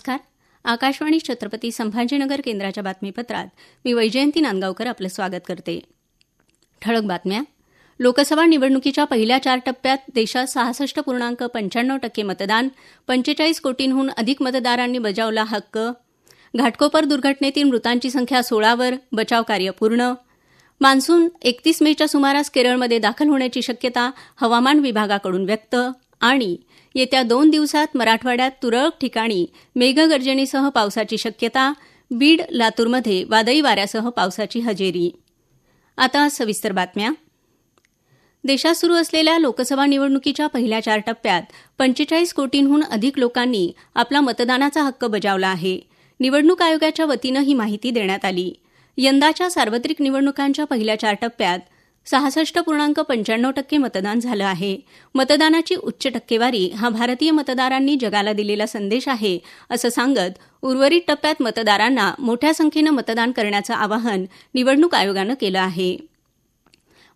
नमस्कार. आकाशवाणी छत्रपती संभाजीनगर केंद्राच्या बातमीपत्रात मी वैजयंती नांदगावकर आपलं स्वागत करते. ठळक बातम्या. लोकसभा निवडणुकीच्या पहिल्या चार टप्प्यात देशात सहासष्ट पूर्णांक पंच्याण्णव टक्के मतदान पंचेचाळीस कोटींहून अधिक मतदारांनी बजावला हक्क घाटकोपर दुर्घटनेतील मृतांची संख्या सोळावर बचाव कार्य पूर्ण मान्सून एकतीस मेच्या सुमारास केरळमध्ये दाखल होण्याची शक्यता हवामान विभागाकडून व्यक्त आणि येत्या दोन दिवसात मराठवाड्यात तुरळक ठिकाणी मेघगर्जनेसह पावसाची शक्यता बीड लातूरमध्ये वादळी वाऱ्यासह पावसाची हजेरी. आता सविस्तर बातम्या. देशात सुरू असलेल्या लोकसभा निवडणुकीच्या पहिल्या चार टप्प्यात पंचेचाळीस कोटींहून अधिक लोकांनी आपला मतदानाचा हक्क बजावला आहे. निवडणूक आयोगाच्या वतीनं ही माहिती देण्यात आली. यंदाच्या सार्वत्रिक निवडणुकांच्या पहिल्या चार टप्प्यात सहासष्ट पूर्णांक पंच्याण्णव टक्के मतदान झालं आहे. मतदानाची उच्च टक्केवारी हा भारतीय मतदारांनी जगाला दिलेला संदेश आहे असं सांगत उर्वरित टप्प्यात मतदारांना मोठ्या संख्येनं मतदान करण्याचं आवाहन निवडणूक आयोगानं केलं आहे.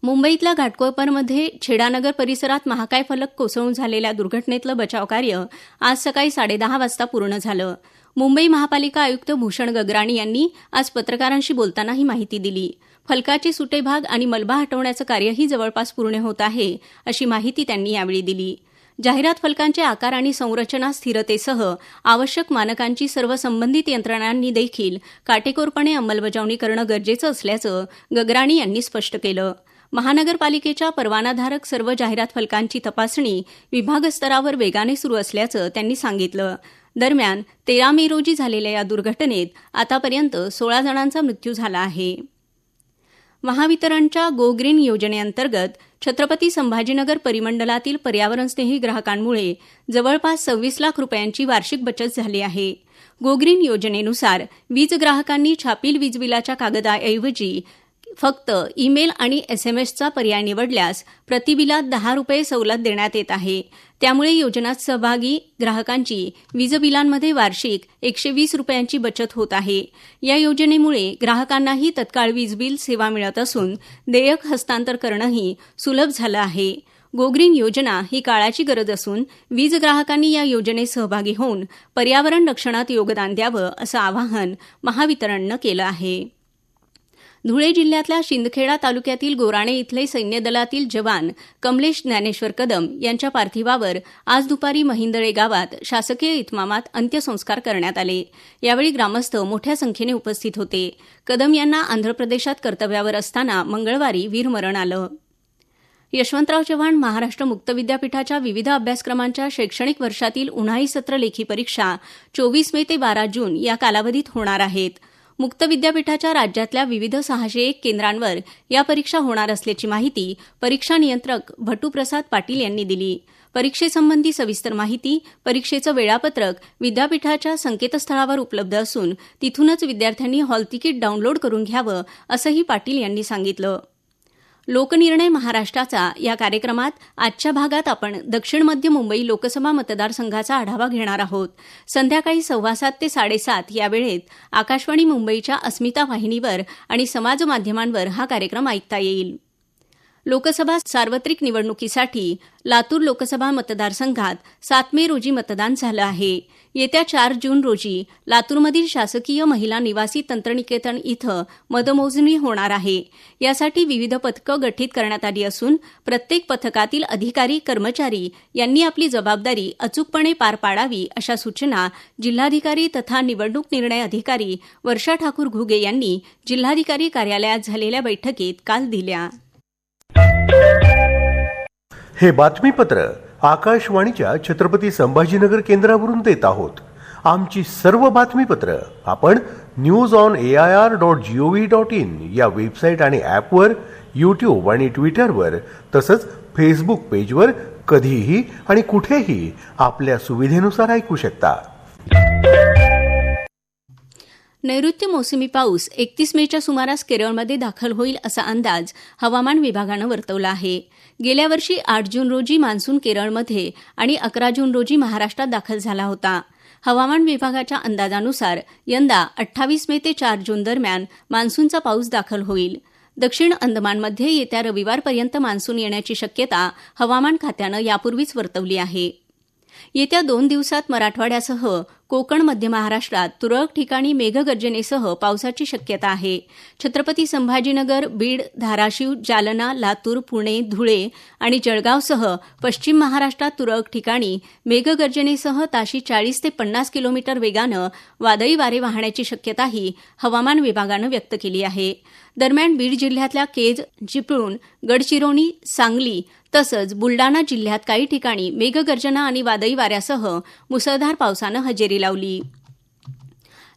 मुंबईतल्या घाटकोपरमध्ये छेडानगर परिसरात महाकाय फलक कोसळून झालेल्या दुर्घटनेतलं बचावकार्य आज सकाळी साडेदहा वाजता पूर्ण झालं. मुंबई महापालिका आयुक्त भूषण गगराणी यांनी आज पत्रकारांशी बोलताना ही माहिती दिली. फलकाचे सुटे भाग आणि मलबा हटवण्याचं कार्यही जवळपास पूर्ण होत आहे अशी माहिती त्यांनी यावेळी दिली. जाहिरात फलकांचे आकार आणि संरचना स्थिरतेसह आवश्यक मानकांची सर्व संबंधित यंत्रणांनी देखील काटेकोरपणे अंमलबजावणी करणं गरजेचं असल्याचं गगराणी यांनी स्पष्ट केलं. महानगरपालिकेच्या परवानाधारक सर्व जाहिरात फलकांची तपासणी विभागस्तरावर वेगाने सुरू असल्याचं त्यांनी सांगितलं. दरम्यान तेरा मे रोजी झालेल्या या दुर्घटनेत आतापर्यंत सोळा जणांचा मृत्यू झाला आहे. महावितरणच्या गो ग्रीन योजनेअंतर्गत छत्रपती संभाजीनगर परिमंडलातील पर्यावरणस्नेही ग्राहकांमुळे जवळपास सव्वीस लाख रुपयांची वार्षिक बचत झाली आहे. गोग्रीन योजनेनुसार वीज ग्राहकांनी छापील वीज बिलाच्या कागदाऐवजी फक्त ईमेल आणि एसएमएसचा पर्याय निवडल्यास प्रतिबिलात दहा रुपये सवलत देण्यात येत आहे. त्यामुळे योजनात सहभागी ग्राहकांची वीज बिलांमध्ये वार्षिक एकशे वीस रुपयांची बचत होत आहे. या योजनेमुळे ग्राहकांनाही तत्काळ वीज बिल सेवा मिळत असून देयक हस्तांतर करणंही सुलभ झालं आहे. गोग्रीन योजना ही काळाची गरज असून वीज ग्राहकांनी या योजनेत सहभागी होऊन पर्यावरण रक्षणात योगदान द्यावं असं आवाहन महावितरणनं केलं आहे. धुळे जिल्ह्यातल्या शिंदखेडा तालुक्यातील गोराणे इथले सैन्य दलातील जवान कमलेश ज्ञानेश्वर कदम यांच्या पार्थिवावर आज दुपारी महिंदळे गावात शासकीय इतमामात अंत्यसंस्कार करण्यात आले. यावेळी ग्रामस्थ मोठ्या संख्येने उपस्थित होते. कदम यांना आंध्र प्रदेशात कर्तव्यावर असताना मंगळवारी वीरमरण आलं. यशवंतराव चव्हाण महाराष्ट्र मुक्त विद्यापीठाच्या विविध अभ्यासक्रमांच्या शैक्षणिक वर्षातील उन्हाळी सत्र लेखी परीक्षा चोवीस मे ते बारा जून या कालावधीत होणार आहेत. मुक्त विद्यापीठाच्या राज्यातल्या विविध सहाशे एक केंद्रांवर या परीक्षा होणार असल्याची माहिती परीक्षा नियंत्रक भटूप्रसाद पाटील यांनी दिली. परीक्षेसंबंधी सविस्तर माहिती परीक्षेचं वेळापत्रक विद्यापीठाच्या संकेतस्थळावर उपलब्ध असून तिथूनच विद्यार्थ्यांनी हॉल तिकीट डाउनलोड करून घ्यावं असंही पाटील यांनी सांगितलं. लोकनिर्णय महाराष्ट्राचा या कार्यक्रमात आजच्या भागात आपण दक्षिण मध्य मुंबई लोकसभा मतदारसंघाचा आढावा घेणार आहोत. संध्याकाळी सव्वा सात ते साडेसात या वेळेत आकाशवाणी मुंबईच्या अस्मिता वाहिनीवर आणि समाज माध्यमांवर हा कार्यक्रम ऐकता येईल. लोकसभा सार्वत्रिक निवडणुकीसाठी लातूर लोकसभा मतदारसंघात सात मे रोजी मतदान झालं आहे. येत्या चार जून रोजी लातूरमधील शासकीय महिला निवासी तंत्रनिकेतन इथं मतमोजणी होणार आहे. यासाठी विविध पथकं गठीत करण्यात आली असून प्रत्येक पथकातील अधिकारी कर्मचारी यांनी आपली जबाबदारी अचूकपणे पार पाडावी अशा सूचना जिल्हाधिकारी तथा निवडणूक निर्णय अधिकारी वर्षा ठाकूर घुगे यांनी जिल्हाधिकारी कार्यालयात झालेल्या बैठकीत काल दिल्या. हे बातमीपत्र आकाशवाणीच्या छत्रपती संभाजीनगर केंद्रावरून देत आहोत. आमची सर्व बातमीपत्र आपण news on A I R dot G O V dot in या वेबसाईट आणि ॲपवर यूट्यूब आणि ट्विटरवर तसंच फेसबुक पेजवर कधीही आणि कुठेही आपल्या सुविधेनुसार ऐकू शकता. नैऋत्य मोसमी पाऊस एकतीस मेच्या सुमारास केरळमध्ये दाखल होईल असा अंदाज हवामान विभागानं वर्तवला आहे. गेल्या वर्षी आठ जून रोजी मान्सून केरळमध्ये आणि अकरा जून रोजी महाराष्ट्रात दाखल झाला होता. हवामान विभागाच्या अंदाजानुसार यंदा अठ्ठावीस मे ते चार जून दरम्यान मान्सूनचा पाऊस दाखल होईल. दक्षिण अंदमानमध्ये येत्या रविवारपर्यंत मान्सून येण्याची शक्यता हवामान खात्यानं यापूर्वीच वर्तवली आहे. येत्या दोन दिवसात मराठवाड्यासह कोकण मध्य महाराष्ट्रात तुरळक ठिकाणी मेघगर्जनेसह पावसाची शक्यता आहे. छत्रपती संभाजीनगर बीड धाराशिव जालना लातूर पुणे धुळे आणि जळगावसह पश्चिम महाराष्ट्रात तुरळक ठिकाणी मेघगर्जनेसह ताशी चाळीस ते पन्नास किलोमीटर वेगानं वादळी वारे वाहण्याची शक्यताही हवामान विभागानं व्यक्त केली आहे. दरम्यान बीड जिल्ह्यातल्या केज चिपळूण गडचिरोली सांगली तसंच बुलडाणा जिल्ह्यात काही ठिकाणी मेघगर्जना आणि वादळी वाऱ्यासह मुसळधार पावसानं हजेरी लावली.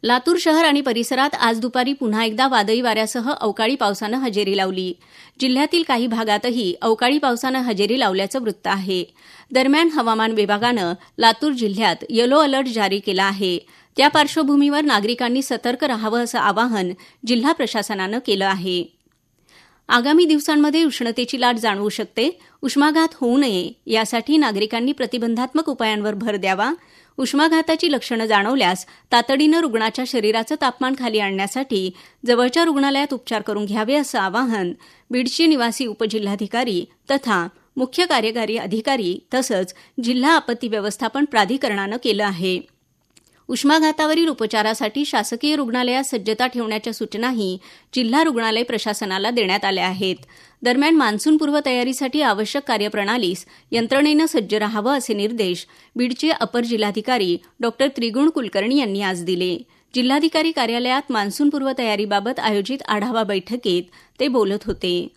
लातूर शहर आणि परिसरात आज दुपारी पुन्हा एकदा वादळी वाऱ्यासह अवकाळी पावसानं हजेरी लावली. जिल्ह्यातील काही भागातही अवकाळी पावसानं हजेरी लावल्याचं वृत्त आहे. दरम्यान हवामान विभागानं लातूर जिल्ह्यात येलो अलर्ट जारी केला आहे. त्या पार्श्वभूमीवर नागरिकांनी सतर्क राहावं असं आवाहन जिल्हा प्रशासनानं केलं आहे. आगामी दिवसांमध्ये उष्णतेची लाट जाणवू शकते. उष्माघात होऊ नये. यासाठी नागरिकांनी प्रतिबंधात्मक उपायांवर भर द्यावा. उष्माघाताची लक्षणं जाणवल्यास तातडीनं रुग्णाच्या शरीराचं तापमान खाली आणण्यासाठी जवळच्या रुग्णालयात उपचार करून घ्यावे असं आवाहन बीडचे निवासी उपजिल्हाधिकारी तथा मुख्य कार्यकारी अधिकारी तसंच जिल्हा आपत्ती व्यवस्थापन प्राधिकरणानं केलं आहे. उष्माघातावरील उपचारासाठी शासकीय रुग्णालयात सज्जता ठेवण्याच्या सूचनाही जिल्हा रुग्णालय प्रशासनाला देण्यात आल्या आहेत. दरम्यान मान्सूनपूर्व तयारीसाठी आवश्यक कार्यप्रणालीस यंत्रणेनं सज्ज राहावं असे निर्देश बीडचे अपर जिल्हाधिकारी डॉ. त्रिगुण कुलकर्णी यांनी आज दिले. जिल्हाधिकारी कार्यालयात मान्सूनपूर्व तयारीबाबत आयोजित आढावा बैठकीत ते बोलत होते.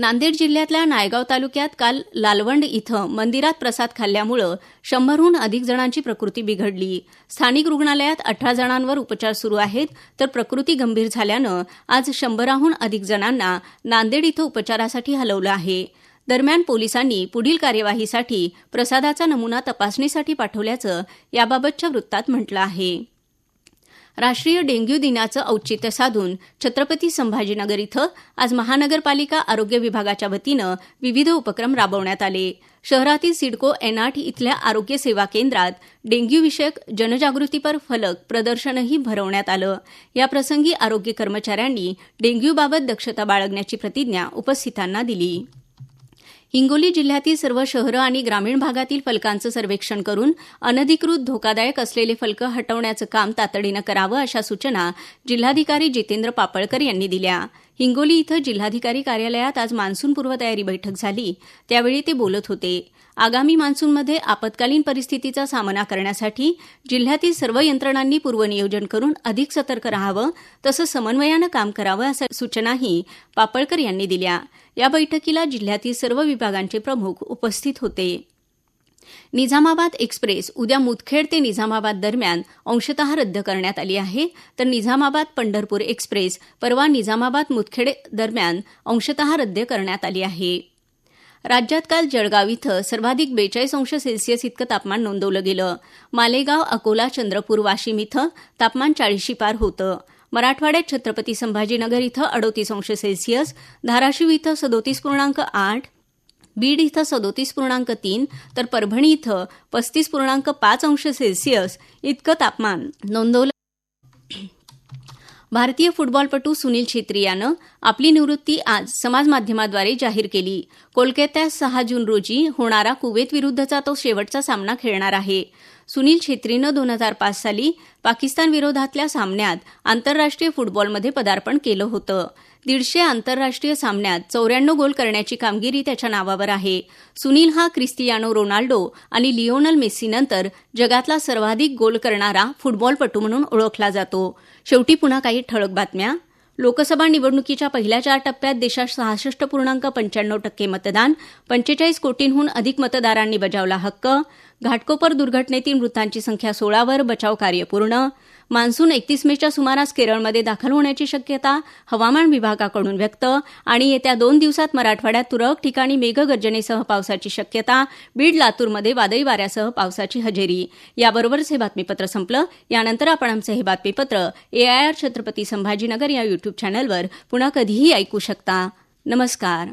नांदेड जिल्ह्यातल्या नायगाव तालुक्यात काल लालवंड इथं मंदिरात प्रसाद खाल्ल्यामुळं शंभरहून अधिक जणांची प्रकृती बिघडली. स्थानिक रुग्णालयात अठरा जणांवर उपचार सुरू आहेत तर प्रकृती गंभीर झाल्यानं आज शंभराहून अधिक जणांना नांदेड इथं उपचारासाठी हलवलं आहे. दरम्यान पोलिसांनी पुढील कार्यवाहीसाठी प्रसादाचा नमुना तपासणीसाठी पाठवल्याचं याबाबतच्या वृत्तात म्हटलं आहे. राष्ट्रीय डेंग्यू दिनाचं औचित्य साधून छत्रपती संभाजीनगर इथं आज महानगरपालिका आरोग्य विभागाच्या वतीनं विविध उपक्रम राबवण्यात आले. शहरातील सिडको एन इथल्या आरोग्य सेवा केंद्रात डेंग्यूविषयक जनजागृतीपर फलक प्रदर्शनही भरवण्यात आलं. याप्रसंगी आरोग्य कर्मचाऱ्यांनी डेंग्यूबाबत दक्षता बाळगण्याची प्रतिज्ञा उपस्थितांना दिली. हिंगोली जिल्ह्यातील सर्व शहरं आणि ग्रामीण भागातील फलकांचं सर्वेक्षण करून अनधिकृत धोकादायक असलेले फलक हटवण्याचं काम तातडीनं करावं अशा सूचना जिल्हाधिकारी जितेंद्र पापळकर यांनी दिल्या. हिंगोली इथं जिल्हाधिकारी कार्यालयात आज मान्सूनपूर्व तयारी बैठक झाली. त्यावेळी ते बोलत होते. आगामी मान्सूनमध्ये आपत्कालीन परिस्थितीचा सामना करण्यासाठी जिल्ह्यातील सर्व यंत्रणांनी पूर्वनियोजन करून अधिक सतर्क राहावं तसं समन्वयानं काम करावं अशा सूचनाही पापळकर यांनी दिल्या. या बैठकीला जिल्ह्यातील सर्व विभागांचे प्रमुख उपस्थित होते. निझामाबाद एक्सप्रेस उद्या मुदखेड ते निझामाबाद दरम्यान अंशतः रद्द करण्यात आली आहे. तर निझामाबाद पंढरपूर एक्सप्रेस परवा निझामाबाद मुदखेड दरम्यान अंशतः रद्द करण्यात आली आहे. राज्यात काल जळगाव इथं सर्वाधिक बेचाळीस अंश सेल्सिअस इतकं तापमान नोंदवलं गेलं. मालेगाव अकोला चंद्रपूर वाशिम इथं तापमान चाळीशी पार होतं. मराठवाड्यात छत्रपती संभाजीनगर इथं अडोतीस अंश सेल्सिअस धाराशिव इथं सदोतीस पूर्णांक आठ बीड इथं सदोतीस पूर्णांक तीन तर परभणी इथं पस्तीस पूर्णांक पाच अंश सेल्सिअस इतकं तापमान नोंदवलं. भारतीय फुटबॉलपटू सुनील छेत्री यानं आपली निवृत्ती आज समाजमाध्यमाद्वारे जाहीर केली. कोलकात्यात सहा जून रोजी होणारा कुवेत विरुद्धचा तो शेवटचा सामना खेळणार आहे. सुनील छेत्रीनं दोन हजार पाच साली पाकिस्तान विरोधातल्या सामन्यात आंतरराष्ट्रीय फुटबॉलमध्ये पदार्पण केलं होतं. दीडशे आंतरराष्ट्रीय सामन्यात चौऱ्याण्णव गोल करण्याची कामगिरी त्याच्या नावावर आहे. सुनील हा क्रिस्टियानो रोनाल्डो आणि लिओनल मेस्सीनंतर जगातला सर्वाधिक गोल करणारा फुटबॉलपटू म्हणून ओळखला जातो. शेवटी पुन्हा काही ठळक बातम्या. लोकसभा निवडणुकीच्या पहिल्या चार टप्प्यात देशात सहासष्ट पूर्णांक पंच्याण्णव टक्के मतदान पंचेचाळीस कोटींहून अधिक मतदारांनी बजावला हक्क घाटकोपर दुर्घटनेतील मृतांची संख्या सोळावर बचाव कार्य पूर्ण. मान्सून एकतीस मेच्या सुमारास केरळमध्ये दाखल होण्याची शक्यता हवामान विभागाकडून व्यक्त आणि येत्या दोन दिवसात मराठवाड्यात तुरळक ठिकाणी मेघगर्जनेसह पावसाची शक्यता बीड लातूरमध्ये वादळी वाऱ्यासह पावसाची हजेरी. याबरोबरच हे बातमीपत्र संपलं. यानंतर आपण आमचं हे बातमीपत्र एआयआर छत्रपती संभाजीनगर या युट्यूब चॅनलवर पुन्हा कधीही ऐकू शकता. नमस्कार.